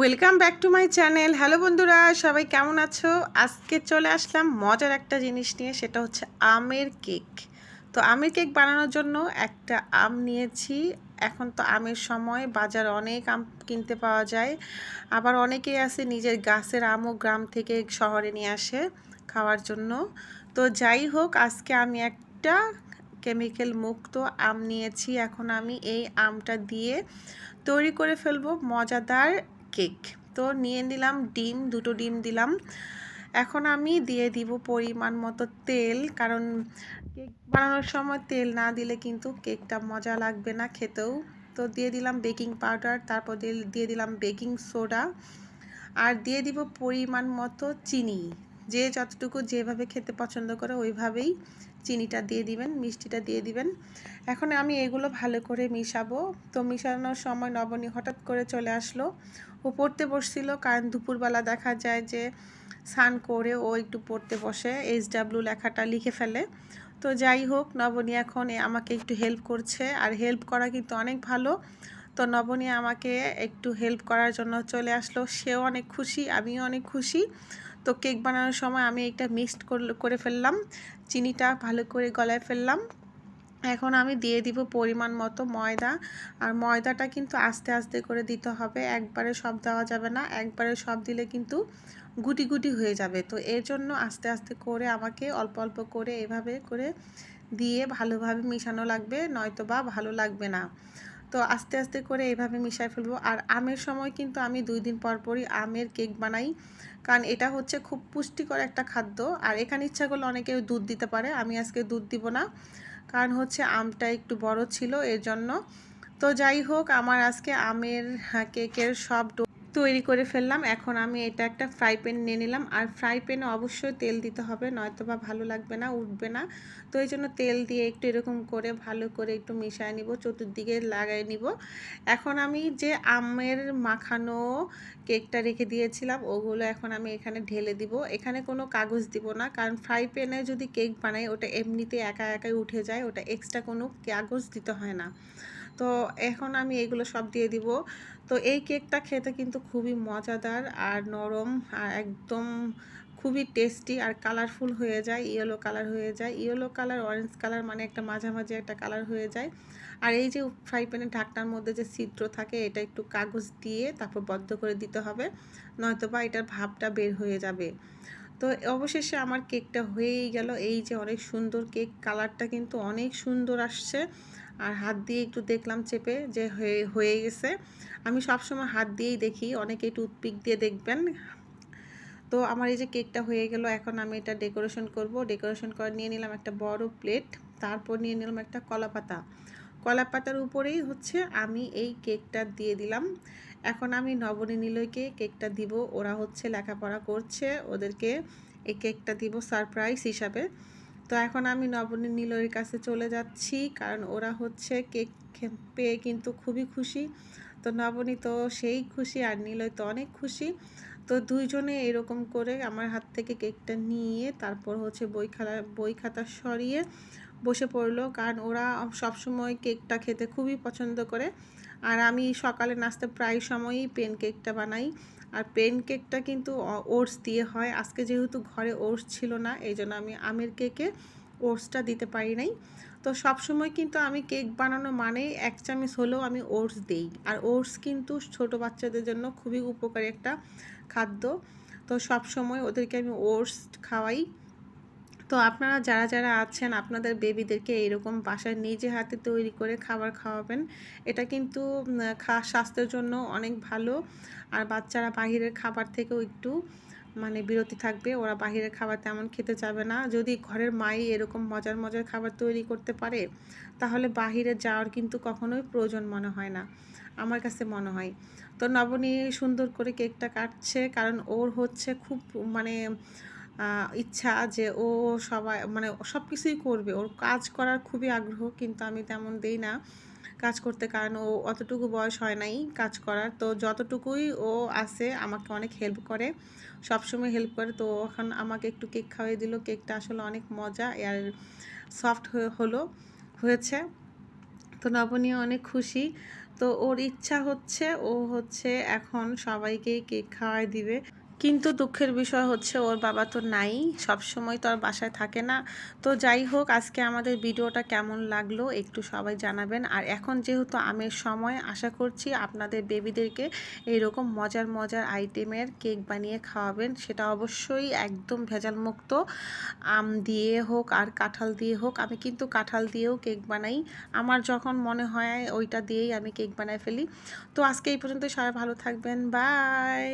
Welcome back to my channel hello বন্ধুরা, সবাই কেমন আছো? আজকে চলে আসলাম মজার একটা জিনিস নিয়ে, সেটা হচ্ছে আমের কেক। তো আমের কেক বানানোর জন্য একটা আম নিয়েছি। এখন তো আমের সময়, বাজার অনেক আম কিনতে পাওয়া যায়। আবার অনেকেই আছে, নিজের গাছের আমও গ্রাম থেকে শহরে নিয়ে আসে খাওয়ার জন্য। তো যাই হোক, আজকে আমি একটা কেমিক্যাল মুক্ত আম নিয়েছি। এখন আমি এই আমটা দিয়ে তৈরি করে ফেলব, মজাদার কেক তো নিয়ে নিলাম ডিম, দুটো ডিম দিলাম। এখন আমি দিয়ে দিব পরিমাণ মতো তেল, কারণ কেক বানানোর সময় তেল না দিলে কিন্তু কেকটা মজা লাগবে না খেতেও। তো দিয়ে দিলাম বেকিং পাউডার তারপর দিয়ে দিলাম বেকিং সোডা আর দিয়ে দিব পরিমাণ মতো চিনি। যে যতটুকু যেভাবে খেতে পছন্দ করে ওইভাবেই চিনিটা দিয়ে দিবেন, মিষ্টিটা দিয়ে দিবেন। এখন আমি এগুলো ভালো করে মিশাবো। তো মিশানোর সময় নবনী হঠাৎ করে চলে আসলো। ও পড়তে বসছিল, কারণ দুপুরবেলা দেখা যায় যে স্নান করে ও একটু পড়তে বসে, এইচ ডাব্লু লেখাটা লিখে ফেলে। তো যাই হোক, নবনী এখন আমাকে একটু হেল্প করছে। আর হেল্প করা কিন্তু অনেক ভালো। তো নবনী আমাকে একটু হেল্প করার জন্য চলে আসলো। সেও অনেক খুশি, আমিও অনেক খুশি। তো কেক বানানোর সময় আমি এটা মিক্সড করে ফেললাম, চিনিটা ভালো করে গলায় ফেললাম। এখন আমি দিয়ে দিব পরিমাণ মতো ময়দা, আর ময়দাটা কিন্তু আস্তে আস্তে করে দিতে হবে, একবারে সব দেওয়া যাবে না, একবারে সব দিলে কিন্তু গুটি গুটি হয়ে যাবে। তো এর জন্য আস্তে আস্তে করে আমাকে অল্প অল্প করে এভাবে করে দিয়ে ভালোভাবে মিশানো লাগবে নয়তো বা ভালো লাগবে না। তো আস্তে আস্তে করে এইভাবে মিশায় ফেলব। আর আমের সময় কিন্তু আমি দুই দিন পর পরই আমের কেক বানাই। কারণ এটা হচ্ছে খুব পুষ্টিকর একটা খাদ্য। আর এখানে ইচ্ছা করলে অনেকে দুধ দিতে পারে। আমি আজকে দুধ দিব না। কারণ হচ্ছে আমটা একটু বড় ছিল এর জন্য। তো যাই হোক আমার আজকে আমের হ্যাঁ, কেকের সব তৈরি করে ফেললাম। এখন আমি এটা একটা ফ্রাই প্যান নিয়ে নিলাম। আর ফ্রাই প্যানে অবশ্যই তেল দিতে হবে নয়তো বা ভালো লাগবে না, উঠবে না। তো এই জন্য তেল দিয়ে একটু এরকম করে ভালো করে একটু মিশায় নিব, চতুর্দিকে লাগাই নিব। এখন আমি যে আমের মাখানো কেকটা রেখে দিয়েছিলাম, ওগুলো এখন আমি এখানে ঢেলে দিব। এখানে কোনো কাগজ দিব না, কারণ ফ্রাই প্যানে যদি কেক বানাই, ওটা এমনিতে একা একাই উঠে যায়, ওটা এক্সট্রা কোনো কাগজ দিতে হয় না। তো এখন আমি এগুলো সব দিয়ে দিব। তো এই কেকটা খেতে কিন্তু খুবই মজাদার আর নরম আর একদম খুবই টেস্টি আর কালারফুল হয়ে যায়, ইয়েলো কালার হয়ে যায়। ইয়েলো কালার, অরেঞ্জ কালার মানে একটা মাঝামাঝি একটা কালার হয়ে যায়। আর এই যে ফ্রাই প্যানের ঢাকনার মধ্যে যে ছিদ্র থাকে, এটা একটু কাগজ দিয়ে তারপর বদ্ধ করে দিতে হবে নয়তো বা এটার ভাবটা বের হয়ে যাবে। তো অবশেষে আমার কেকটা হয়েই গেল। এই যে অনেক সুন্দর কেক, কালারটা কিন্তু অনেক সুন্দর আসছে। আর হাত দিয়ে একটু দেখলাম চেপে যে হয়ে হয়ে গেছে। আমি সবসময় হাত দিয়েই দেখি অনেকে টুথপিক দিয়ে দেখবেন। তো আমার এই যে কেকটা হয়ে গেল, এখন আমি এটা ডেকোরেশন করব। ডেকোরেশন করে নিয়ে নিলাম একটা বড় প্লেট, তারপর নিয়ে নিলাম একটা কলা পাতা। কলা পাতার উপরেই হচ্ছে আমি এই কেকটা দিয়ে দিলাম। এখন আমি নবনী নিলয়কে কেকটা দিব, ওরা হচ্ছে লেখাপড়া করছে, ওদেরকে এই কেকটা দিব সারপ্রাইজ হিসাবে। তো এখন আমি নবনী নীলয়ের কাছে চলে যাচ্ছি, কারণ ওরা হচ্ছে কেক পেয়ে কিন্তু খুবই খুশি। তো নবনী তো সেই খুশি আর নীলয় তো অনেক খুশি। তো দুইজনে এরকম করে আমার হাত থেকে কেকটা নিয়ে তারপর হচ্ছে বই খাতা বই খাতা সরিয়ে বসে পড়ল, কারণ ওরা সবসময় কেকটা খেতে খুবই পছন্দ করে। আর আমি সকালে নাস্তা প্রায় সময়ই পেন কেকটা বানাই। আর পেন কেকটা কিন্তু ওটস দিয়ে হয়। আজকে যেহেতু ঘরে ওটস ছিল না, এই জন্য আমি আমের কেকে ওটসটা দিতে পারি নাই। তো সব সময় কিন্তু আমি কেক বানানো মানে এক চামচ হলেও আমি ওটস দিই। আর ওটস কিন্তু ছোট বাচ্চাদের জন্য খুবই উপকারী একটা খাদ্য। তো সব সময় ওদেরকে আমি ওটস খাওয়াই। তো আপনারা যারা যারা আছেন আপনাদের বেবিদেরকে এইরকম বাসায় নিজে হাতে তৈরি করে খাবার খাওয়াবেন। এটা কিন্তু স্বাস্থ্যের জন্য অনেক ভালো। আর বাচ্চারা বাহিরের খাবার থেকেও একটু মানে বিরতি থাকবে। ওরা বাহিরের খাবার তেমন খেতে চাবে না। যদি ঘরের মাই এরকম মজার মজার খাবার তৈরি করতে পারে, তাহলে বাহিরে যাওয়ার কিন্তু কখনোই প্রয়োজন মনে হয় না। আমার কাছে মনে হয়। তো নবনী সুন্দর করে কেকটা কাটছে, কারণ ওর হচ্ছে খুব মানে ইচ্ছা যে ও সবাই মানে সব কিছুই করবে। ওর কাজ করার খুবই আগ্রহ, কিন্তু আমি তেমন দেই না কাজ করতে, কারণ ও অতটুকু বয়স হয় নাই কাজ করার। তো যতটুকুই ও আছে, আমাকে অনেক হেল্প করে। সবসময় হেল্প করে। তো এখন আমাকে একটু কেক খাওয়াই দিল। কেকটা আসলে অনেক মজা আর সফট হলো, হয়েছে। তো নবনীয় অনেক খুশি। তো ওর ইচ্ছা হচ্ছে, ও হচ্ছে এখন সবাইকে কেক খাওয়াই দিবে। কিন্তু দুঃখের বিষয় হচ্ছে ওর বাবা তো নাই সব সময় তো আর বাসায় থাকে না। তো যাই হোক, আজকে আমাদের ভিডিওটা কেমন লাগল একটু সবাই জানাবেন। আর এখন যেহেতু আমের সময়, আশা করছি আপনাদের বেবিদেরকে এইরকম মজার মজার আইটেমের কেক বানিয়ে খাওয়াবেন। সেটা অবশ্যই একদম ভেজাল মুক্ত আম দিয়ে হোক আর কাঁঠাল দিয়ে হোক। আমি কিন্তু কাঁঠাল দিয়েও কেক বানাই। আমার যখন মনে হয় ওইটা দিয়েই আমি কেক বানাই ফেলি। তো আজকে এই পর্যন্ত সবাই ভালো থাকবেন। বাই!